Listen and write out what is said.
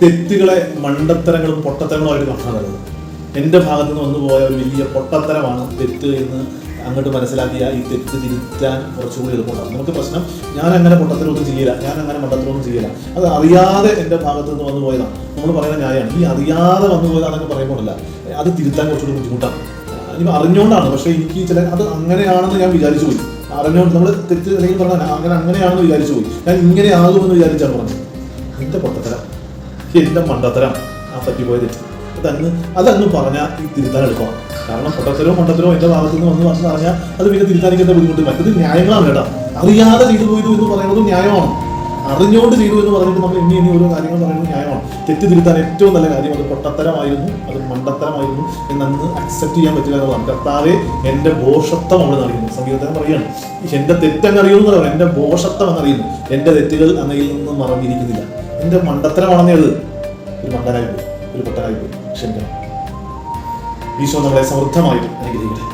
തെറ്റുകളെ മണ്ടത്തരങ്ങളും പൊട്ടത്തരങ്ങളുമായിട്ട് നല്ലത് എന്റെ ഭാഗത്ത് നിന്ന് വന്നു പോയ ഒരു വലിയ പൊട്ടത്തരമാണ് തെറ്റ് എന്ന് അങ്ങോട്ട് മനസ്സിലാക്കിയ ഈ തെറ്റ് തിരുത്താൻ കുറച്ചുകൂടി എളുപ്പമുണ്ടാകും നമുക്ക് പ്രശ്നം ഞാൻ അങ്ങനെ പൊട്ടത്തരമൊന്നും ചെയ്യില്ല ഞാൻ അങ്ങനെ മണ്ടത്തരമൊന്നും ചെയ്യില്ല. അത് അറിയാതെ എന്റെ ഭാഗത്ത് നിന്ന് വന്നു പോയതാണ് നമ്മൾ പറയുന്ന ന്യായമാണ്. ഈ അറിയാതെ വന്നു പോയതാണെന്നൊക്കെ പറയുമ്പോഴല്ല അത് തിരുത്താൻ കുറച്ചുകൂടി ബുദ്ധിമുട്ടാണ്. ഇനി അറിഞ്ഞുകൊണ്ടാണ് പക്ഷേ എനിക്ക് ചില അത് അങ്ങനെയാണെന്ന് ഞാൻ വിചാരിച്ചു പോയി. അറിഞ്ഞുകൊണ്ട് നമ്മൾ തെറ്റ് അല്ലെങ്കിൽ പറഞ്ഞാൽ അങ്ങനെ അങ്ങനെയാണെന്ന് വിചാരിച്ചു പോയി. ഞാൻ ഇങ്ങനെ ആകുമെന്ന് വിചാരിച്ചാണ് പറഞ്ഞത്. അതിന്റെ പൊട്ടത്തരം? എന്റെ മണ്ടത്തരം. ആ പറ്റിപ്പോയത്. അതങ്ങ് അതങ്ങ് പറഞ്ഞാൽ ഈ തിരുത്താൻ എളുപ്പമാണ് കാരണം പൊട്ടത്തരവും മണ്ടത്തരവും എന്റെ ഭാഗത്തു നിന്ന് വന്ന് വന്ന് പറഞ്ഞാൽ അത് പിന്നെ തിരുത്താനിക്കുന്ന ബുദ്ധിമുട്ട്. മറ്റത് ന്യായങ്ങളാണ് കേട്ടോ. അറിയാതെ ചെയ്തു പോയി എന്ന് പറയുന്നത് ന്യായമാണ്. അറിഞ്ഞുകൊണ്ട് ചെയ്തു എന്ന് പറഞ്ഞിട്ട് നമ്മൾ ഇനി ഇനി ഓരോ കാര്യങ്ങൾ പറയുന്നത് ന്യായമാണ്. തെറ്റ് തിരുത്താൻ ഏറ്റവും നല്ല കാര്യം അത് പൊട്ടത്തരമായിരുന്നു അത് മണ്ടത്തരമായിരുന്നു എന്നന്ന് അക്സെപ്റ്റ് ചെയ്യാൻ പറ്റില്ല എന്നുള്ളതാണ്. കർത്താവെ എന്റെ ബോഷത്വം അവിടെ അറിയുന്നു സംഗീതത്തിന് പറയുകയാണ്. എന്റെ തെറ്റെന്നറിയുന്നു അറിയുന്നു എന്ന് പറയാം എന്റെ ബോഷത്വം എന്നറിയുന്നു. എന്റെ തെറ്റുകൾ അങ്ങയിൽ നിന്ന് മറന്നിരിക്കുന്നില്ല എന്റെ മണ്ടത്തരമാണെന്നേ അത് ഒരു മണ്ടനായി പോയി ഒരു പൊട്ടനായി പോയി. ക്ഷമിക്കണം. ഈശോ നമ്മളെ സമൃദ്ധമായിട്ട് അനുഗ്രഹിക്കട്ടെ.